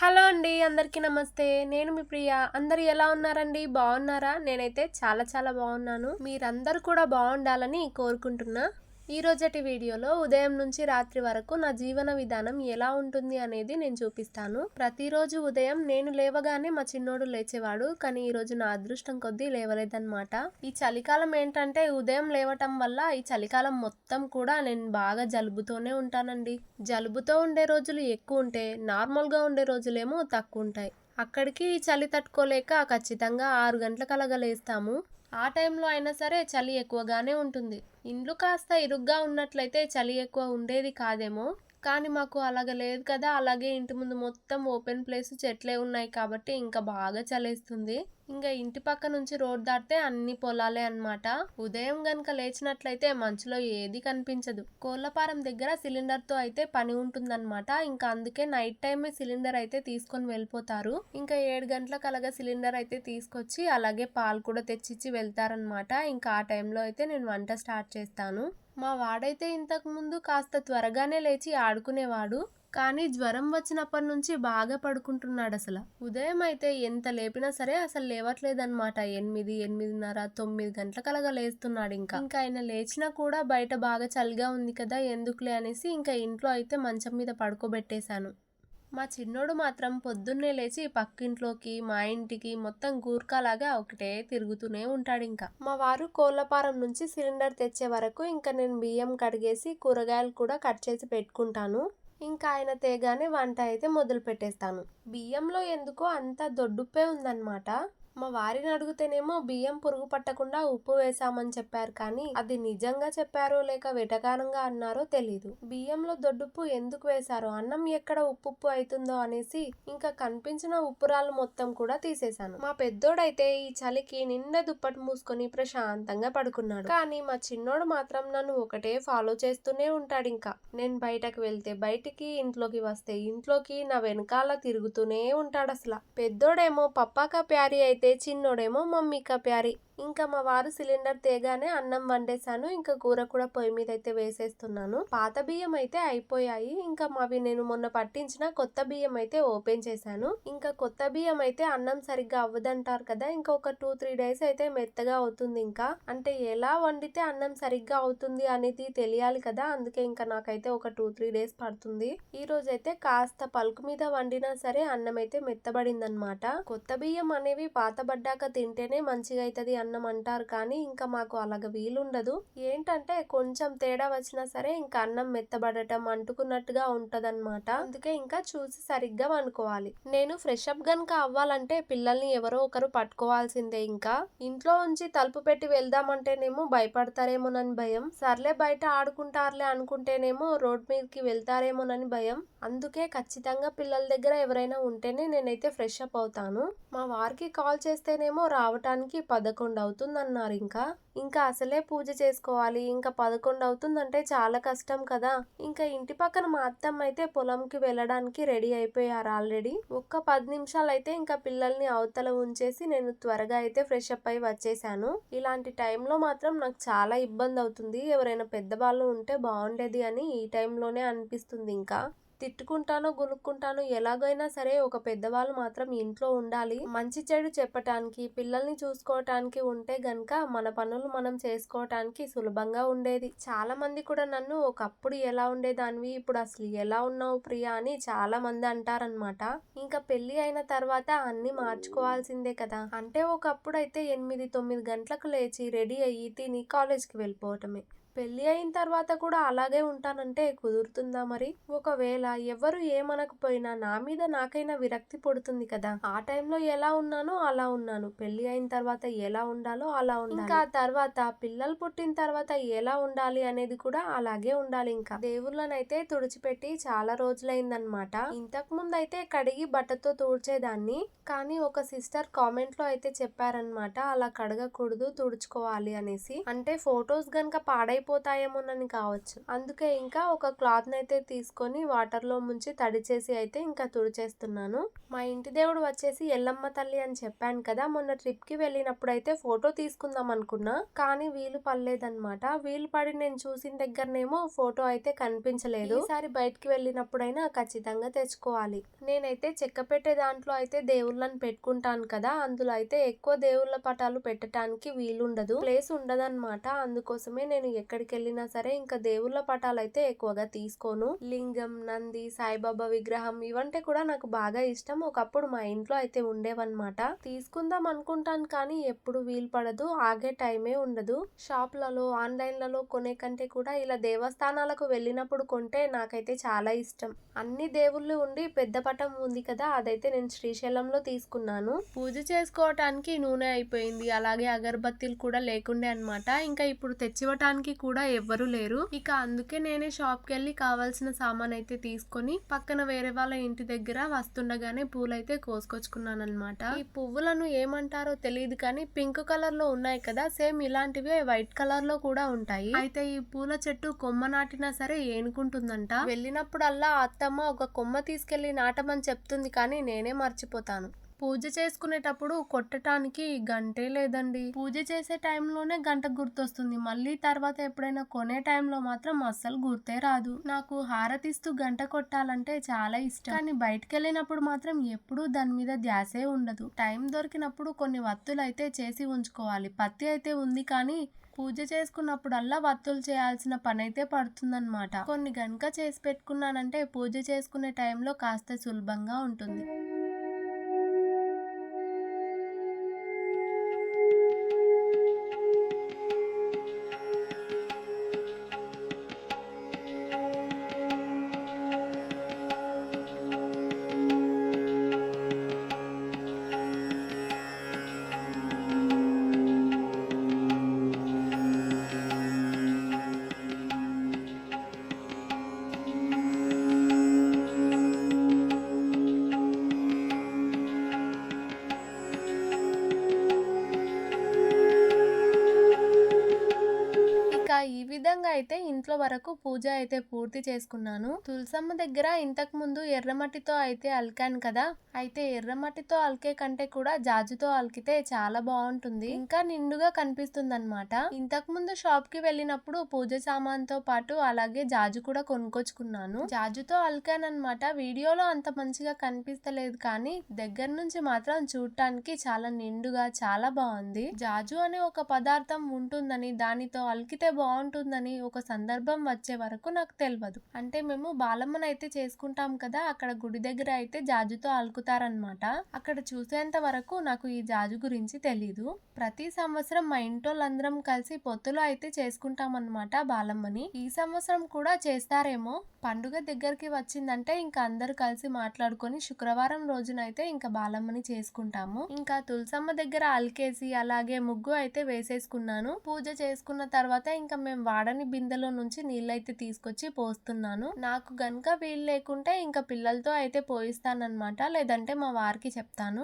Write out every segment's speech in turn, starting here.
Hello అండి అందరికీ నమస్తే. నేను మీ ప్రియ. అందరు ఎలా ఉన్నారండి? బాగున్నారా? నేనైతే చాలా చాలా బాగున్నాను. మీరందరూ కూడా బాగుండాలని కోరుకుంటున్నా. ఈ రోజటి వీడియోలో ఉదయం నుంచి రాత్రి వరకు నా జీవన విధానం ఎలా ఉంటుంది అనేది నేను చూపిస్తాను. ప్రతిరోజు ఉదయం నేను లేవగానే మా చిన్నోడు లేచేవాడు కానీ ఈ రోజు నా అదృష్టం కొద్దీ లేవలేదన్నమాట. ఈ చలికాలం ఏంటంటే ఉదయం లేవటం వల్ల ఈ చలికాలం మొత్తం కూడా నేను బాగా జలుబుతోనే ఉంటానండి. జలుబుతో ఉండే రోజులు ఎక్కువ ఉంటే నార్మల్గా ఉండే రోజులేమో తక్కువ ఉంటాయి. అక్కడికి చలి తట్టుకోలేక ఖచ్చితంగా ఆరు గంటలకు లేస్తాము. ఆ టైంలో అయినా సరే చలి ఎక్కువగానే ఉంటుంది. ఇండ్లు కాస్త ఇరుగ్గా ఉన్నట్లయితే చలి ఎక్కువ ఉండేది కాదేమో. కానీ మాకు అలాగ లేదు కదా. అలాగే ఇంటి ముందు మొత్తం ఓపెన్ ప్లేస్ చెట్లే ఉన్నాయి కాబట్టి ఇంకా బాగా చలేస్తుంది. ఇంకా ఇంటి పక్క నుంచి రోడ్ దాటితే అన్ని పొలాలే అనమాట ఉదయం గనక లేచినట్లయితే మంచులో ఏది కనిపించదు. కోళ్ళపారం దగ్గర సిలిండర్తో అయితే పని ఉంటుందన్నమాట. ఇంకా అందుకే నైట్ టైమే సిలిండర్ అయితే తీసుకొని వెళ్ళిపోతారు. ఇంకా ఏడు గంటలకు అలాగా సిలిండర్ అయితే తీసుకొచ్చి అలాగే పాలు కూడా తెచ్చిచ్చి వెళ్తారనమాట ఇంకా ఆ టైంలో అయితే నేను వంట స్టార్ట్ చేస్తాను. మా వాడైతే ఇంతకుముందు కాస్త త్వరగానే లేచి ఆడుకునేవాడు కానీ జ్వరం వచ్చినప్పటి నుంచి బాగా పడుకుంటున్నాడు అసలు ఉదయం అయితే ఎంత లేపినా సరే అసలు లేవట్లేదన్నమాట. ఎనిమిది ఎనిమిదిన్నర తొమ్మిది గంటలకలగా లేస్తున్నాడు ఇంకా. ఇంకా ఆయన లేచినా కూడా బయట బాగా చలిగా ఉంది కదా ఎందుకులే అనేసి ఇంకా ఇంట్లో అయితే మంచం మీద పడుకోబెట్టేశాను. మా చిన్నోడు మాత్రం పొద్దున్నే లేచి పక్కింట్లోకి మా ఇంటికి మొత్తం గూర్ఖాలాగా ఒకటే తిరుగుతూనే ఉంటాడు ఇంకా మా వారు కోళ్ళపారం నుంచి సిలిండర్ తెచ్చే వరకు ఇంకా నేను బియ్యం కడిగేసి కూరగాయలు కూడా కట్ చేసి పెట్టుకుంటాను. ఇంకా ఆయన తేగానే వంట అయితే మొదలు పెట్టేస్తాను బియ్యంలో ఎందుకో అంత దొడ్డుప్పే ఉందన్నమాట. మా వారిని అడిగితేనేమో బియ్యం పురుగు పట్టకుండా ఉప్పు వేసామని చెప్పారు కానీ అది నిజంగా చెప్పారో లేక వెటకారంగా అన్నారో తెలీదు. బియ్యంలో దొడ్డుప్పు ఎందుకు వేశారో? అన్నం ఎక్కడ ఉప్పు ఉప్పు అవుతుందో అనేసి ఇంకా కనిపించిన ఉప్పురాలు మొత్తం కూడా తీసేశాను. మా పెద్దోడైతే ఈ చలికి నిండా దుప్పటి మూసుకొని ప్రశాంతంగా పడుకున్నాడు. కానీ మా చిన్నోడు మాత్రం నన్ను ఒకటే ఫాలో చేస్తూనే ఉంటాడు ఇంకా. నేను బయటకు వెళ్తే బయటికి ఇంట్లోకి వస్తే ఇంట్లోకి నా వెనకాల తిరుగుతూనే ఉంటాడు అసలు. పెద్దోడేమో పప్పాక ప్యారీ అయితే చిన్నోడేమో మమ్మీకా ప్యారీ ఇంకా మా వారు సిలిండర్ తేగానే అన్నం వండేశాను. ఇంకా కూర కూడా పొయ్యి మీద అయితే వేసేస్తున్నాను. పాత బియ్యం అయితే అయిపోయాయి. ఇంకా మావి నేను మొన్న పట్టించిన కొత్త బియ్యం అయితే ఓపెన్ చేశాను. ఇంకా కొత్త బియ్యం అయితే అన్నం సరిగ్గా అవ్వదంటారు కదా ఇంకా ఒక టూ త్రీ డేస్ అయితే మెత్తగా అవుతుంది ఇంకా. అంటే ఎలా వండితే అన్నం సరిగ్గా అవుతుంది అనేది తెలియాలి కదా అందుకే ఇంకా నాకైతే ఒక టూ త్రీ డేస్ పడుతుంది. ఈ రోజు అయితే కాస్త పలుకు మీద వండినా సరే అన్నం అయితే మెత్తబడింది అనమాట కొత్త బియ్యం అనేవి పాతబడ్డాక తింటేనే మంచిగా అవుతుంది అన్నం అంటారు కానీ ఇంకా మాకు అలాగ వీలుండదు. ఏంటంటే కొంచెం తేడా వచ్చినా సరే ఇంకా అన్నం మెత్తబడటం అంటుకున్నట్టుగా ఉంటదన్నమాట. అందుకే ఇంకా చూసి సరిగ్గా అనుకోవాలి నేను ఫ్రెష్ అప్ గనుక అవ్వాలంటే పిల్లల్ని ఎవరో ఒకరు పట్టుకోవాల్సిందే ఇంకా. ఇంట్లో ఉంచి తలుపు పెట్టి వెళ్దామంటేనేమో భయపడతారేమోనని భయం. సర్లే బయట ఆడుకుంటారులే అనుకుంటేనేమో రోడ్ మీదకి వెళ్తారేమోనని భయం. అందుకే ఖచ్చితంగా పిల్లల దగ్గర ఎవరైనా ఉంటేనే నేనైతే ఫ్రెష్ అప్ అవుతాను. మా వారికి కాల్ చేస్తేనేమో రావటానికి పదకొండు అవుతుందన్నారు ఇంకా. ఇంకా అసలే పూజ చేసుకోవాలి. ఇంకా పదకొండు అవుతుందంటే చాలా కష్టం కదా. ఇంకా ఇంటి పక్కన మా అత్తమ్మ అయితే పొలంకి వెళ్ళడానికి రెడీ అయిపోయారు ఆల్రెడీ. ఒక్క పది నిమిషాలు అయితే ఇంకా పిల్లల్ని అవతల ఉంచేసి నేను త్వరగా అయితే ఫ్రెష్ అప్ అయి వచ్చేసాను. ఇలాంటి టైంలో మాత్రం నాకు చాలా ఇబ్బంది అవుతుంది ఎవరైనా పెద్దవాళ్ళు ఉంటే బాగుండేది అని ఈ టైంలోనే అనిపిస్తుంది ఇంకా. తిట్టుకుంటానో గులుక్కుంటానో ఎలాగైనా సరే ఒక పెద్దవాళ్ళు మాత్రం ఇంట్లో ఉండాలి. మంచి చెడు చెప్పటానికి పిల్లల్ని చూసుకోవటానికి ఉంటే గనక మన పనులు మనం చేసుకోవటానికి సులభంగా ఉండేది. చాలా మంది కూడా నన్ను ఒకప్పుడు ఎలా ఉండేదానివి ఇప్పుడు అసలు ఎలా ఉన్నావు ప్రియా అని చాలా మంది అంటారనమాట ఇంకా పెళ్ళి అయిన తర్వాత అన్ని మార్చుకోవాల్సిందే కదా. అంటే ఒకప్పుడు అయితే ఎనిమిది తొమ్మిది గంటలకు లేచి రెడీ అయ్యి తిని కాలేజ్కి వెళ్ళిపోవటమే. పెళ్ళి అయిన తర్వాత కూడా అలాగే ఉంటానంటే కుదురుతుందా మరి? ఒకవేళ ఎవరు ఏమనకపోయినా నా మీద నాకైనా విరక్తి పుడుతుంది కదా. ఆ టైంలో ఎలా ఉన్నానో అలా ఉన్నాను. పెళ్ళి అయిన తర్వాత ఎలా ఉండాలో అలా ఉండాలి. ఇంకా తర్వాత పిల్లలు పుట్టిన తర్వాత ఎలా ఉండాలి అనేది కూడా అలాగే ఉండాలి ఇంకా. దేవుళ్ళనైతే తుడిచిపెట్టి చాలా రోజులైందనమాట ఇంతకు ముందు అయితే కడిగి బట్టతో తుడిచేదాన్ని. కానీ ఒక సిస్టర్ కామెంట్లో అయితే చెప్పారనమాట అలా కడగకూడదు తుడుచుకోవాలి అనేసి. అంటే ఫొటోస్ గనక పాడై అయిపోతాయేమోనని కావచ్చు. అందుకే ఇంకా ఒక క్లాత్ని అయితే తీసుకొని వాటర్లో ముంచి తడి చేసి అయితే ఇంకా తుడిచేస్తున్నాను. మా ఇంటి దేవుడు వచ్చేసి ఎల్లమ్మ తల్లి అని చెప్పాను కదా మొన్న ట్రిప్కి వెళ్ళినప్పుడు అయితే ఫోటో తీసుకుందాం అనుకున్నా కానీ వీలు పడలేదన్నమాట. వీలు పడి నేను చూసిన దగ్గరనేమో ఫోటో అయితే కనిపించలేదు. ఈసారి బయటికి వెళ్ళినప్పుడైనా ఖచ్చితంగా తెచ్చుకోవాలి. నేనైతే చెక్క పెట్టే దాంట్లో అయితే దేవుళ్ళని పెట్టుకుంటాను కదా అందులో అయితే ఎక్కువ దేవుళ్ళ పటాలు పెట్టడానికి వీలుండదు. ప్లేస్ ఉండదన్నమాట. అందుకోసమే నేను ఎక్కడికి వెళ్ళినా సరే ఇంకా దేవుళ్ళ పటాలు అయితే ఎక్కువగా తీసుకోను. లింగం నంది సాయిబాబా విగ్రహం ఇవంటే కూడా నాకు బాగా ఇష్టం. ఒకప్పుడు మా ఇంట్లో అయితే ఉండేవన్నమాట. తీసుకుందాం అనుకుంటాను కానీ ఎప్పుడు వీలు పడదు ఆగే టైమే ఉండదు. షాప్లలో ఆన్లైన్లలో కొనే కంటే కూడా ఇలా దేవస్థానాలకు వెళ్ళినప్పుడు కొంటే నాకైతే చాలా ఇష్టం. అన్ని దేవుళ్ళు ఉండి పెద్ద పటం ఉంది కదా అదైతే నేను శ్రీశైలంలో తీసుకున్నాను. పూజ చేసుకోవటానికి నూనె అయిపోయింది. అలాగే అగరబత్తీలు కూడా లేకుండే అనమాట ఇంకా ఇప్పుడు తెచ్చివటానికి కూడా ఎవ్వరు లేరు. ఇక అందుకే నేనే షాప్కి వెళ్ళి కావాల్సిన సామాన్ అయితే తీసుకొని పక్కన వేరే వాళ్ళ ఇంటి దగ్గర వస్తుండగానే పూలైతే కోసుకొచ్చుకున్నాను అనమాట ఈ పువ్వులను ఏమంటారో తెలియదు కానీ పింక్ కలర్లో ఉన్నాయి కదా సేమ్ ఇలాంటివే వైట్ కలర్లో కూడా ఉంటాయి. అయితే ఈ పూల చెట్టు కొమ్మ నాటినా సరే ఏనుకుంటుందంట. వెళ్ళినప్పుడల్లా అత్తమ్మ ఒక కొమ్మ తీసుకెళ్ళి నాటమని చెప్తుంది కానీ నేనే మర్చిపోతాను. పూజ చేసుకునేటప్పుడు కొట్టడానికి గంటే లేదండి. పూజ చేసే టైంలోనే గంట గుర్తొస్తుంది. మళ్ళీ తర్వాత ఎప్పుడైనా కొనే టైంలో మాత్రం అస్సలు గుర్తే రాదు. నాకు హారతిస్తూ గంట కొట్టాలంటే చాలా ఇష్టం. కానీ బయటకు వెళ్ళినప్పుడు మాత్రం ఎప్పుడూ దాని మీద ధ్యాసే ఉండదు. టైం దొరికినప్పుడు కొన్ని వత్తులు అయితే చేసి ఉంచుకోవాలి. పత్తి అయితే ఉంది కానీ పూజ చేసుకున్నప్పుడల్లా వత్తులు చేయాల్సిన పని అయితే పడుతుందన్నమాట. కొన్ని గనుక చేసి పెట్టుకున్నానంటే పూజ చేసుకునే టైంలో కాస్త సులభంగా ఉంటుంది. మొత్తంగా అయితే ఇంట్లో వరకు పూజ అయితే పూర్తి చేసుకున్నాను. తులసమ్మ దగ్గర ఇంతకు ముందు ఎర్రమట్టితో అయితే అలికాను కదా. అయితే ఎర్రమట్టితో అలికే కంటే కూడా జాజుతో అలికితే చాలా బాగుంటుంది. ఇంకా నిండుగా కనిపిస్తుంది అనమాట ఇంతకు ముందు షాప్కి వెళ్ళినప్పుడు పూజ సామాన్తో పాటు అలాగే జాజు కూడా కొనుక్కొచ్చుకున్నాను. జాజుతో అలికానమాట వీడియోలో అంత మంచిగా కనిపిస్తలేదు కానీ దగ్గర నుంచి మాత్రం చూడటానికి చాలా నిండుగా చాలా బాగుంది. జాజు అనే ఒక పదార్థం ఉంటుందని దానితో అలికితే బాగుంటుందని ఒక సందర్భం వచ్చే వరకు నాకు తెలియదు అంటే మేము బాలమ్మనైతే అయితే చేసుకుంటాం కదా అక్కడ గుడి దగ్గర అయితే జాజుతో అలుకుతాం. అలుకుతారనమాట అక్కడ చూసేంత వరకు నాకు ఈ జాజు గురించి తెలీదు. ప్రతి సంవత్సరం మా ఇంటోళ్ళందరం కలిసి పొత్తులో అయితే చేసుకుంటాం అనమాట బాలమ్మని. ఈ సంవత్సరం కూడా చేస్తారేమో. పండుగ దగ్గరికి వచ్చిందంటే ఇంకా అందరూ కలిసి మాట్లాడుకొని శుక్రవారం రోజునైతే ఇంకా బాలమ్మని చేసుకుంటాము. ఇంకా తులసమ్మ దగ్గర అల్కేసి అలాగే ముగ్గు అయితే వేసేసుకున్నాను. పూజ చేసుకున్న తర్వాత ఇంకా మేము వాడని బిందెలో నుంచి నీళ్ళైతే తీసుకొచ్చి పోస్తున్నాను. నాకు గనుక వీలు లేకుంటే ఇంకా పిల్లలతో అయితే పోయిస్తానన్నమాట. లేదంటే మా వారికి చెప్తాను.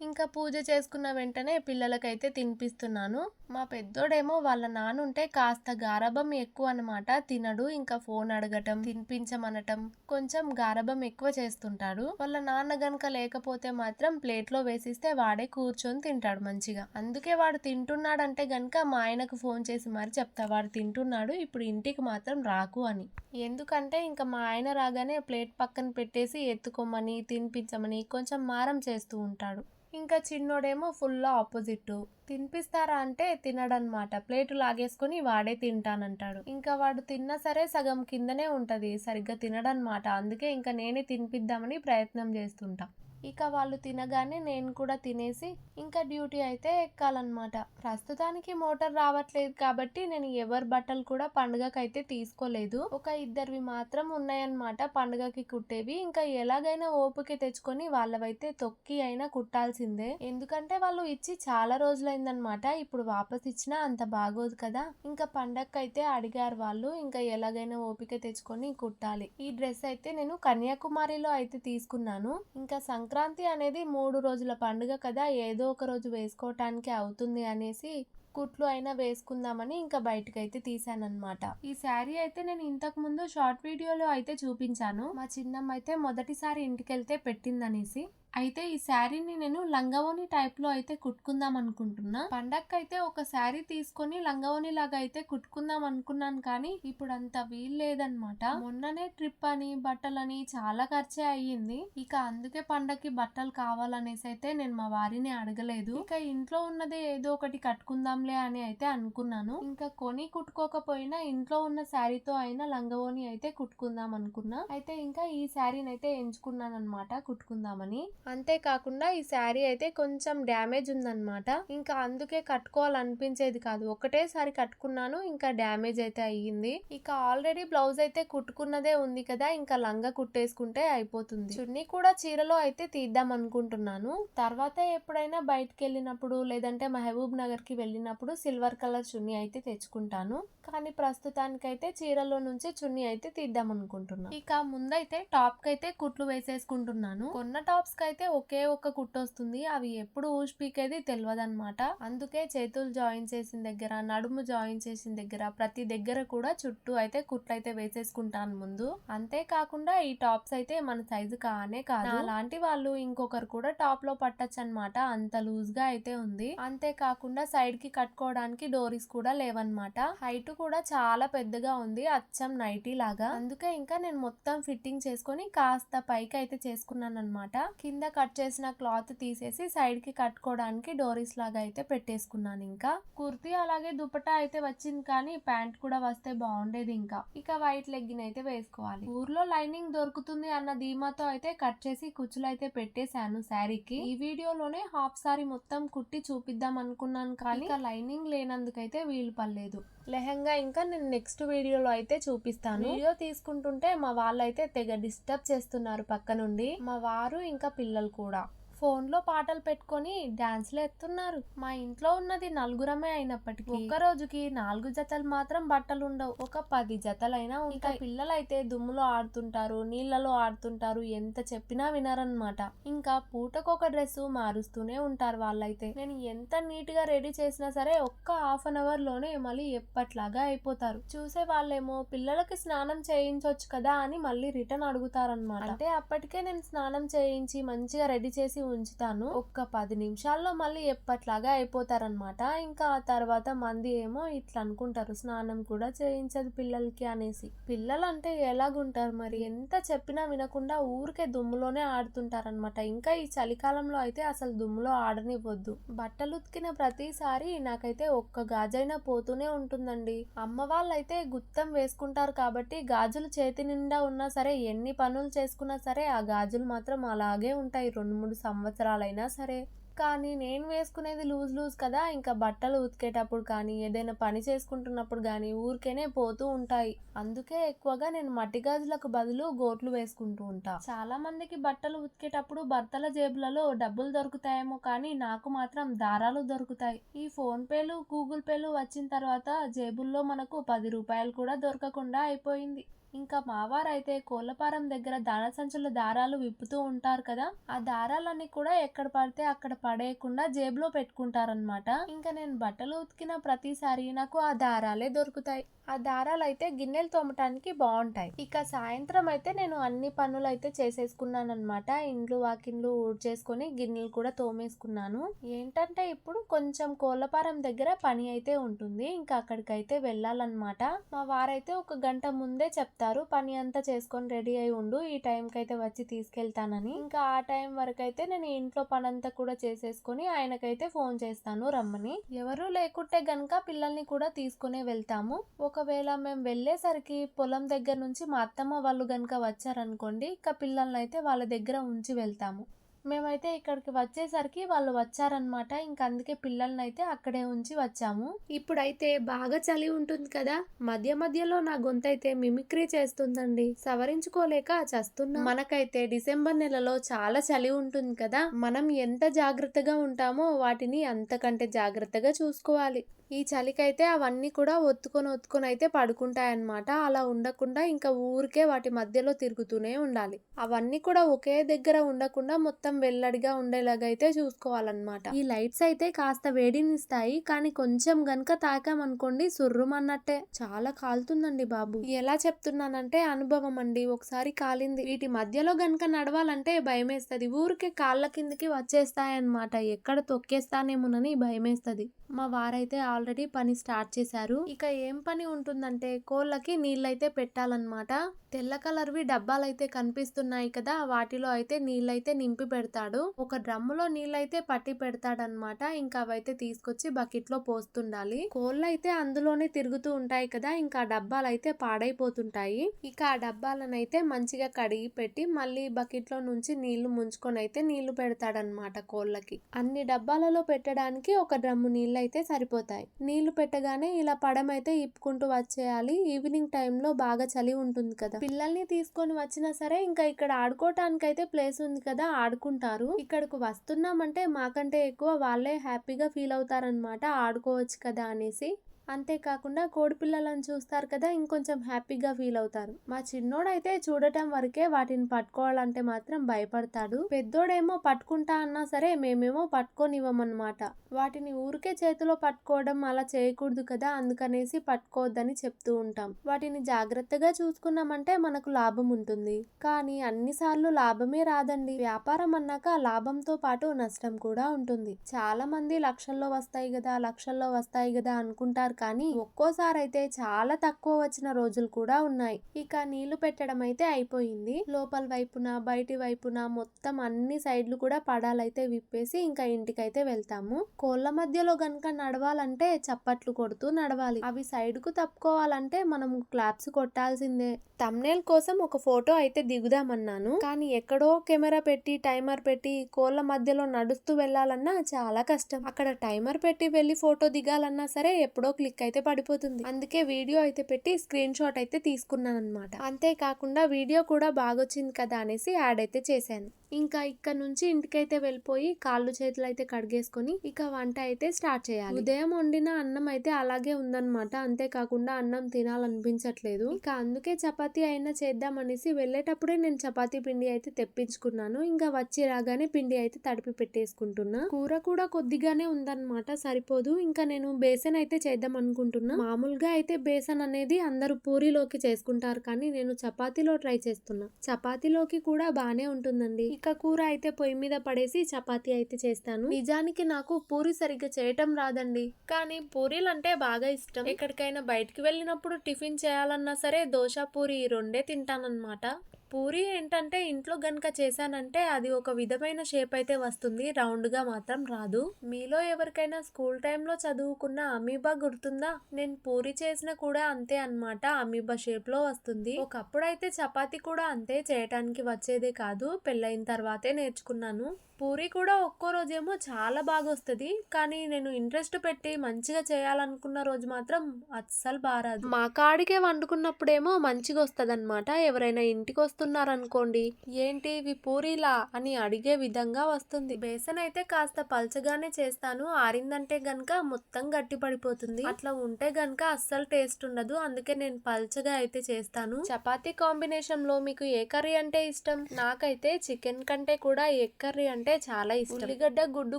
ఇంకా పూజ చేసుకున్న వెంటనే పిల్లలకైతే తినిపిస్తున్నాను. మా పెద్దోడేమో వాళ్ళ నానుంటే కాస్త గారభం ఎక్కువ అనమాట తినడు ఇంకా ఫోన్ అడగటం తినిపించమనటం కొంచెం గారభం ఎక్కువ చేస్తుంటాడు. వాళ్ళ నాన్న గనక లేకపోతే మాత్రం ప్లేట్లో వేసిస్తే వాడే కూర్చొని తింటాడు మంచిగా. అందుకే వాడు తింటున్నాడంటే గనక మా ఆయనకు ఫోన్ చేసి మరి చెప్తా. వాడు తింటున్నాడు ఇప్పుడు ఇంటికి మాత్రం రాకు అని. ఎందుకంటే ఇంకా మా ఆయన రాగానే ప్లేట్ పక్కన పెట్టేసి ఎత్తుకోమని తినిపించమని కొంచెం మారం చేస్తూ ఉంటాడు. ఇంకా చిన్నోడేమో ఫుల్ ఆపోజిట్ తినిపిస్తారా అంటే తినడనమాట. ప్లేటు లాగేసుకుని వాడే తింటానంటాడు. ఇంకా వాడు తిన్నా సరే సగం కిందనే ఉంటది. సరిగ్గా తినడనమాట. అందుకే ఇంకా నేనే తినిపిద్దామని ప్రయత్నం చేస్తుంటా. ఇక వాళ్ళు తినగానే నేను కూడా తినేసి ఇంకా డ్యూటీ అయితే ఎక్కాలన్నమాట. ప్రస్తుతానికి మోటార్ రావట్లేదు కాబట్టి నేను ఎవరి బట్టలు కూడా పండుగకైతే తీసుకోలేదు. ఒక ఇద్దరివి మాత్రం ఉన్నాయన్నమాట పండుగకి కుట్టేవి. ఇంకా ఎలాగైనా ఓపిక తెచ్చుకొని వాళ్ళవైతే తొక్కి అయినా కుట్టాల్సిందే. ఎందుకంటే వాళ్ళు ఇచ్చి చాలా రోజులైందనమాట ఇప్పుడు వాపస్ ఇచ్చినా అంత బాగోదు కదా. ఇంకా పండగకైతే అడిగారు వాళ్ళు. ఇంకా ఎలాగైనా ఓపిక తెచ్చుకొని కుట్టాలి. ఈ డ్రెస్ అయితే నేను కన్యాకుమారిలో అయితే తీసుకున్నాను. ఇంకా సంక్రాంతి సంక్రాంతి అనేది మూడు రోజుల పండుగ కదా ఏదో ఒక రోజు వేసుకోవటానికి అవుతుంది అనేసి కుట్లు అయినా వేసుకుందామని ఇంకా బయటకు అయితే తీసానమాట ఈ శారీ అయితే నేను ఇంతకు ముందు షార్ట్ వీడియోలో అయితే చూపించాను. మా చిన్నమ్మ అయితే మొదటిసారి ఇంటికి వెళ్తే పెట్టిందనేసి అయితే ఈ శారీని నేను లంగవోని టైప్లో అయితే కుట్టుకుందాం అనుకుంటున్నా. పండక్కైతే ఒక శారీ తీసుకొని లంగవోని లాగా అయితే కుట్టుకుందాం అనుకున్నాను కానీ ఇప్పుడు అంత వీలు లేదనమాట మొన్ననే ట్రిప్ అని బట్టలని చాలా ఖర్చే అయ్యింది. ఇక అందుకే పండక్కి బట్టలు కావాలనేసి అయితే నేను మా వారిని అడగలేదు. ఇక ఇంట్లో ఉన్నదే ఏదో ఒకటి కట్టుకుందాంలే అని అయితే అనుకున్నాను. ఇంకా కొని కుట్టుకోకపోయినా ఇంట్లో ఉన్న శారీతో అయినా లంగవోని అయితే కుట్టుకుందాం అనుకున్నా. అయితే ఇంకా ఈ శారీని అయితే ఎంచుకున్నాను అనమాట కుట్టుకుందామని. అంతేకాకుండా ఈ శారీ అయితే కొంచెం డ్యామేజ్ ఉందన్నమాట. ఇంకా అందుకే కట్టుకోవాలనిపించేది కాదు. ఒకటేసారి కట్టుకున్నాను ఇంకా డ్యామేజ్ అయితే అయ్యింది. ఇక ఆల్రెడీ బ్లౌజ్ అయితే కుట్టుకున్నదే ఉంది కదా ఇంకా లంగా కుట్టేసుకుంటే అయిపోతుంది. చున్నీ కూడా చీరలో అయితే తీద్దాం అనుకుంటున్నాను. తర్వాత ఎప్పుడైనా బయటకు వెళ్ళినప్పుడు లేదంటే మహబూబ్ నగర్కి వెళ్ళినప్పుడు సిల్వర్ కలర్ చున్నీ అయితే తెచ్చుకుంటాను. కానీ ప్రస్తుతానికైతే చీరలో నుంచి చున్నీ అయితే తీద్దాం అనుకుంటున్నా. ఇక ముందైతే టాప్కి అయితే కుట్లు వేసేసుకుంటున్నాను. కొన్న టాప్స్కి అయితే ఒకే ఒక్క కుట్టు వస్తుంది. అవి ఎప్పుడు ఊసి పీకేది తెలియదు అనమాట అందుకే చేతులు జాయిన్ చేసిన దగ్గర నడుము జాయిన్ చేసిన దగ్గర ప్రతి దగ్గర కూడా చుట్టూ అయితే కుట్లు అయితే వేసేసుకుంటాను ముందు. అంతేకాకుండా ఈ టాప్స్ అయితే మన సైజు కానే కాదు. అలాంటి వాళ్ళు ఇంకొకరు కూడా టాప్లో పట్టచ్చు అనమాట అంత లూజ్గా అయితే ఉంది. అంతేకాకుండా సైడ్కి కట్టుకోవడానికి డోరీస్ కూడా లేవన్నమాట. హైట్ కూడా చాలా పెద్దగా ఉంది. అచ్చం నైటీ లాగా. అందుకే ఇంకా నేను మొత్తం ఫిట్టింగ్ చేసుకొని కాస్త పైకి అయితే చేసుకున్నాను అనమాట కింద కట్ చేసిన క్లాత్ తీసేసి సైడ్కి కట్టుకోవడానికి డోరీస్ లాగా అయితే పెట్టేసుకున్నాను ఇంకా. కుర్తీ అలాగే దుపటా అయితే వచ్చింది కానీ ప్యాంట్ కూడా వస్తే బాగుండేది ఇంకా. ఇక వైట్ లెగ్గిన్ అయితే వేసుకోవాలి. ఊర్లో లైనింగ్ దొరుకుతుంది అన్న ధీమాతో అయితే కట్ చేసి కుచ్చులు అయితే పెట్టేశాను శారీకి. ఈ వీడియోలోనే హాఫ్ సారీ మొత్తం కుట్టి చూపిద్దాం అనుకున్నాను కానీ లైనింగ్ లేనందుకైతే వీలు పడలేదు. లెహంగా ఇంకా నేను నెక్స్ట్ వీడియోలో అయితే చూపిస్తాను. వీడియో తీసుకుంటుంటే మా వాళ్ళు అయితే తెగ డిస్టర్బ్ చేస్తున్నారు పక్క నుండి మా వారు ఇంకా పిల్లలు కూడా. ఫోన్లో పాటలు పెట్టుకొని డాన్స్లు ఎత్తున్నారు. మా ఇంట్లో ఉన్నది నలుగురమే అయినప్పటికీ ఒక్క రోజుకి నాలుగు జతలు మాత్రం బట్టలు ఉండవు ఒక పది జతలైనా ఉంటాయి. పిల్లలైతే దుమ్ములో ఆడుతుంటారు నీళ్ళలో ఆడుతుంటారు ఎంత చెప్పినా వినరనమాట ఇంకా పూటకొక డ్రెస్ మారుస్తూనే ఉంటారు వాళ్ళైతే. నేను ఎంత నీట్గా రెడీ చేసినా సరే ఒక్క హాఫ్ అన్ అవర్లోనే మళ్ళీ ఎప్పట్లాగా అయిపోతారు. చూసే వాళ్ళేమో పిల్లలకి స్నానం చేయించవచ్చు కదా అని మళ్ళీ రిటర్న్ అడుగుతారనమాట అంటే అప్పటికే నేను స్నానం చేయించి మంచిగా రెడీ చేసి ఉంచుతాను. ఒక్క పది నిమిషాల్లో మళ్ళీ ఎప్పట్లాగా అయిపోతారనమాట ఇంకా ఆ తర్వాత మంది ఏమో ఇట్లా అనుకుంటారు స్నానం కూడా చేయించదు పిల్లలకి అనేసి. పిల్లలు అంటే ఎలాగుంటారు మరి? ఎంత చెప్పినా వినకుండా ఊరికే దుమ్ములోనే ఆడుతుంటారనమాట ఇంకా ఈ చలికాలంలో అయితే అసలు దుమ్ములో ఆడనివ్వద్దు. బట్టలు ఉతికిన ప్రతిసారి నాకైతే ఒక్క గాజైనా పోతూనే ఉంటుందండి. అమ్మ వాళ్ళైతే గుత్తం వేసుకుంటారు కాబట్టి గాజులు చేతి నిండా ఉన్నా సరే ఎన్ని పనులు చేసుకున్నా సరే ఆ గాజులు మాత్రం అలాగే ఉంటాయి. రెండు మూడు సంవత్సరాలైనా సరే. కానీ నేను వేసుకునేది లూజ్ లూజ్ కదా. ఇంకా బట్టలు ఉతికేటప్పుడు కానీ ఏదైనా పని చేసుకుంటున్నప్పుడు కానీ ఊరికేనే పోతూ ఉంటాయి. అందుకే ఎక్కువగా నేను మట్టి గాజులకు బదులు గోట్లు వేసుకుంటూ ఉంటా. చాలా మందికి బట్టలు ఉతికేటప్పుడు భర్తల జేబులలో డబ్బులు దొరుకుతాయేమో కానీ నాకు మాత్రం దారాలు దొరుకుతాయి. ఈ ఫోన్ పేలు గూగుల్ పేలు వచ్చిన తర్వాత జేబుల్లో మనకు పది రూపాయలు కూడా దొరకకుండా అయిపోయింది. ఇంకా మావారైతే కోళ్ళపారం దగ్గర దాన సంచుల దారాలు విప్పుతూ ఉంటారు కదా ఆ దారాలన్నీ కూడా ఎక్కడ పడితే అక్కడ పడేయకుండా జేబులో పెట్టుకుంటారనమాట ఇంకా నేను బట్టలు ఉతికిన ప్రతిసారి నాకు ఆ దారాలే దొరుకుతాయి. ఆ దారాలు అయితే గిన్నెలు తోమటానికి బాగుంటాయి ఇక సాయంత్రం అయితే నేను అన్ని పనులు అయితే చేసేసుకున్నాను అనమాట ఇండ్లు వాకిండ్లు ఊడ్చేసుకొని గిన్నెలు కూడా తోమేసుకున్నాను. ఏంటంటే ఇప్పుడు కొంచెం కోళ్ళపారం దగ్గర పని అయితే ఉంటుంది. ఇంకా అక్కడికైతే వెళ్ళాలన్నమాట. మా వారైతే ఒక గంట ముందే చెప్తారు పని అంతా చేసుకొని రెడీ అయి ఉండు ఈ టైంకి అయితే వచ్చి తీసుకెళ్తానని. ఇంకా ఆ టైం వరకు అయితే నేను ఇంట్లో పని అంతా కూడా చేసేసుకొని ఆయనకైతే ఫోన్ చేస్తాను రమ్మని. ఎవరు లేకుంటే గనక పిల్లల్ని కూడా తీసుకునే వెళ్తాము. ఒకవేళ మేము వెళ్ళేసరికి పొలం దగ్గర నుంచి మా అత్తమ్మ వాళ్ళు కనుక వచ్చారనుకోండి ఇక పిల్లల్ని అయితే వాళ్ళ దగ్గర ఉంచి వెళ్తాము. మేమైతే ఇక్కడికి వచ్చేసరికి వాళ్ళు వచ్చారనమాట ఇంక అందుకే పిల్లల్ని అయితే అక్కడే ఉంచి వచ్చాము. ఇప్పుడైతే బాగా చలి ఉంటుంది కదా మధ్య మధ్యలో నా గొంతు అయితే మిమిక్రీ చేస్తుందండి. సవరించుకోలేక చస్తున్నా. మనకైతే డిసెంబర్ నెలలో చాలా చలి ఉంటుంది కదా మనం ఎంత జాగ్రత్తగా ఉంటామో వాటిని అంతకంటే జాగ్రత్తగా చూసుకోవాలి. ఈ చలికైతే అవన్నీ కూడా ఒత్తుకొని ఒత్తుకొని అయితే పడుకుంటాయన్నమాట. అలా ఉండకుండా ఇంకా ఊరికే వాటి మధ్యలో తిరుగుతూనే ఉండాలి. అవన్నీ కూడా ఒకే దగ్గర ఉండకుండా మొత్తం వెల్లడిగా ఉండేలాగా అయితే చూసుకోవాలన్నమాట. ఈ లైట్స్ అయితే కాస్త వేడినిస్తాయి కానీ కొంచెం గనక తాకామనుకోండి సుర్రుమన్నట్టే. చాలా కాలుతుందండి బాబు. ఎలా చెప్తున్నానంటే అనుభవం అండి. ఒకసారి కాలింది. వీటి మధ్యలో గనక నడవాలంటే భయమేస్తుంది. ఊరికే కాళ్ళ కిందకి వచ్చేస్తాయన్నమాట. ఎక్కడ తొక్కేస్తానేమోనని భయమేస్తుంది. మా వారైతే ఆల్రెడీ పని స్టార్ట్ చేశారు. ఇక ఏం పని ఉంటుందంటే కోళ్ళకి నీళ్ళైతే పెట్టాలన్నమాట. తెల్ల కలర్వి డబ్బాలైతే కనిపిస్తున్నాయి కదా వాటిలో అయితే నీళ్ళైతే నింపి పెడతాడు. ఒక డ్రమ్ములో నీళ్ళైతే పట్టి పెడతాడనమాట ఇంకా అవైతే తీసుకొచ్చి బకెట్లో పోస్తుండాలి. కోళ్ళు అయితే అందులోనే తిరుగుతూ ఉంటాయి కదా ఇంకా డబ్బాలైతే పాడైపోతుంటాయి. ఇక ఆ డబ్బాలను అయితే మంచిగా కడిగి పెట్టి మళ్ళీ బకెట్లో నుంచి నీళ్ళు ముంచుకొని అయితే నీళ్ళు పెడతాడనమాట కోళ్ళకి. అన్ని డబ్బాలలో పెట్టడానికి ఒక డ్రమ్ము నీళ్ళు అయితే సరిపోతాయి. నీళ్ళు పెట్టగానే ఇలా పడమైతే ఇప్పుకుంటూ వచ్చేయాలి. ఈవినింగ్ టైంలో బాగా చలి ఉంటుంది కదా. పిల్లల్ని తీసుకొని వచ్చినా సరే ఇంకా ఇక్కడ ఆడుకోవటానికి అయితే ప్లేస్ ఉంది కదా ఆడుకుంటారు. ఇక్కడకు వస్తున్నామంటే మాకంటే ఎక్కువ వాళ్ళే హ్యాపీగా ఫీల్ అవుతారనమాట ఆడుకోవచ్చు కదా అనేసి. అంతేకాకుండా కోడి పిల్లలను చూస్తారు కదా ఇంకొంచెం హ్యాపీగా ఫీల్ అవుతారు. మా చిన్నోడైతే చూడటం వరకే వాటిని పట్టుకోవాలంటే మాత్రం భయపడతాడు. పెద్దోడేమో పట్టుకుంటా అన్నా సరే మేమేమో పట్టుకోనివ్వమన్నమాట. వాటిని ఊరికే చేతిలో పట్టుకోవడం అలా చేయకూడదు కదా అందుకనేసి పట్టుకోవద్దని చెప్తూ ఉంటాం. వాటిని జాగ్రత్తగా చూసుకున్నామంటే మనకు లాభం ఉంటుంది. కానీ అన్నిసార్లు లాభమే రాదండి. వ్యాపారం అన్నాక లాభంతో పాటు నష్టం కూడా ఉంటుంది. చాలా మంది లక్షల్లో వస్తాయి కదా లక్షల్లో వస్తాయి కదా అనుకుంటారు కానీ ఒక్కోసారి అయితే చాలా తక్కువ వచ్చిన రోజులు కూడా ఉన్నాయి. ఇక నీళ్ళు పెట్టడం అయితే అయిపోయింది. లోపల వైపున బయటి వైపున మొత్తం అన్ని సైడ్లు కూడా పడాలైతే విప్పేసి ఇంకా ఇంటికైతే వెళ్తాము. కోళ్ళ మధ్యలో గనక నడవాలంటే చప్పట్లు కొడుతూ నడవాలి. అవి సైడ్కు తప్పుకోవాలంటే మనం క్లాప్స్ కొట్టాల్సిందే. తమ్నేల్ కోసం ఒక ఫోటో అయితే దిగుదామన్నాను. కానీ ఎక్కడో కెమెరా పెట్టి టైమర్ పెట్టి కోళ్ళ మధ్యలో నడుస్తూ వెళ్ళాలన్నా చాలా కష్టం. అక్కడ టైమర్ పెట్టి వెళ్ళి ఫోటో దిగాలన్నా సరే ఎప్పుడో క్లిక్ అయితే పడిపోతుంది. అందుకే వీడియో అయితే పెట్టి స్క్రీన్ షాట్ అయితే తీసుకున్నాను అనమాట అంతేకాకుండా వీడియో కూడా బాగొచ్చింది కదా అనేసి యాడ్ అయితే చేశాను. ఇంకా ఇక్కడ నుంచి ఇంటికైతే వెళ్ళిపోయి కాళ్ళు చేతులు అయితే కడిగేసుకొని ఇక వంట అయితే స్టార్ట్ చేయాలి. ఉదయం వండిన అన్నం అయితే అలాగే ఉందన్నమాట. అంతేకాకుండా అన్నం తినాలనిపించట్లేదు. ఇక అందుకే చపాతీ అయినా చేద్దామనేసి వెళ్ళేటప్పుడే నేను చపాతీ పిండి అయితే తెప్పించుకున్నాను. ఇంకా వచ్చి రాగానే పిండి అయితే తడిపి పెట్టేసుకుంటున్నా. కూర కూడా కొద్దిగానే ఉందన్నమాట. సరిపోదు. ఇంకా నేను బేసన్ అయితే చేద్దాం అనుకుంటున్నా మామూలుగా అయితే బేసన్ అనేది అందరూ పూరిలోకి చేసుకుంటారు. కానీ నేను చపాతీలో ట్రై చేస్తున్నా. చపాతీలోకి కూడా బాగానే ఉంటుందండి. ఇక కూర అయితే పొయ్యి మీద పడేసి చపాతీ అయితే చేస్తాను. నిజానికి నాకు పూరి సరిగ్గా చేయటం రాదండి. కానీ పూరీలు అంటే బాగా ఇష్టం. ఎక్కడికైనా బయటికి వెళ్ళినప్పుడు టిఫిన్ చేయాలన్నా సరే దోశ పూరి రెండే తింటానన్నమాట. పూరి ఏంటంటే ఇంట్లో గనక చేశానంటే అది ఒక విధమైన షేప్ అయితే వస్తుంది. రౌండ్గా మాత్రం రాదు. మీలో ఎవరికైనా స్కూల్ టైంలో చదువుకున్న అమీబా గుర్తుందా? నేను పూరి చేసిన కూడా అంతే అన్నమాట. అమీబా షేప్లో వస్తుంది. ఒకప్పుడైతే చపాతి కూడా అంతే చేయటానికి వచ్చేదే కాదు. పెళ్ళైన తర్వాతే నేర్చుకున్నాను. పూరి కూడా ఒక్కో రోజేమో చాలా బాగా వస్తుంది. కానీ నేను ఇంట్రెస్ట్ పెట్టి మంచిగా చేయాలనుకున్న రోజు మాత్రం అస్సలు బారాదు. మా కాడికే వండుకున్నప్పుడేమో మంచిగా వస్తుంది ఎవరైనా ఇంటికి వస్తున్నారనుకోండి ఏంటి ఇవి పూరీలా? అని అడిగే విధంగా వస్తుంది. బేసన్ అయితే కాస్త పల్చగానే చేస్తాను. ఆరిందంటే గనక మొత్తం గట్టి పడిపోతుంది. అట్లా ఉంటే గనక అస్సలు టేస్ట్ ఉండదు. అందుకే నేను పల్చగా అయితే చేస్తాను. చపాతీ కాంబినేషన్లో మీకు ఏ కర్రీ అంటే ఇష్టం? నాకైతే చికెన్ కంటే కూడా ఎగ్ కర్రీ అంటే చాలా ఇష్టం. ఉల్లిగడ్డ గుడ్డు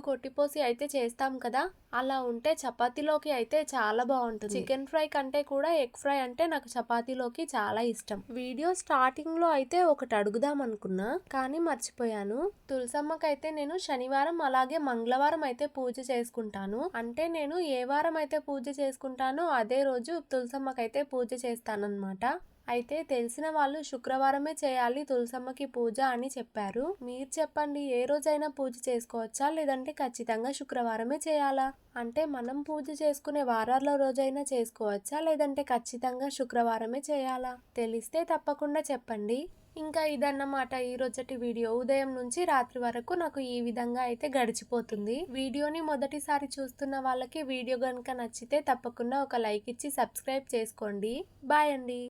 కొట్టిపోసి అయితే చేస్తాం కదా? అలా ఉంటే చపాతీలోకి అయితే చాలా బాగుంటుంది. చికెన్ ఫ్రై కంటే కూడా ఎగ్ ఫ్రై అంటే నాకు చపాతీలోకి చాలా ఇష్టం. వీడియో స్టార్టింగ్లో అయితే ఒకటి అడుగుదాం అనుకున్నా కానీ మర్చిపోయాను. తులసమ్మకైతే నేను శనివారం అలాగే మంగళవారం అయితే పూజ చేసుకుంటాను. అంటే నేను ఏ వారం అయితే పూజ చేసుకుంటానో అదే రోజు తులసమ్మకైతే పూజ చేస్తానన్నమాట. అయితే తెలిసిన వాళ్ళు శుక్రవారమే చేయాలి తులసమ్మకి పూజ అని చెప్పారు. మీరు చెప్పండి ఏ రోజైనా పూజ చేసుకోవచ్చా? లేదంటే ఖచ్చితంగా శుక్రవారమే చేయాలా? అంటే మనం పూజ చేసుకునే వారాల్లో రోజైనా చేసుకోవచ్చా? లేదంటే ఖచ్చితంగా శుక్రవారమే చేయాలా? తెలిస్తే తప్పకుండా చెప్పండి. ఇంకా ఇదన్నమాట ఈ రోజటి వీడియో. ఉదయం నుంచి రాత్రి వరకు నాకు ఈ విధంగా అయితే గడిచిపోతుంది. వీడియోని మొదటిసారి చూస్తున్న వాళ్ళకి వీడియో కనుక నచ్చితే తప్పకుండా ఒక లైక్ ఇచ్చి సబ్స్క్రైబ్ చేసుకోండి. బాయ్ అండి.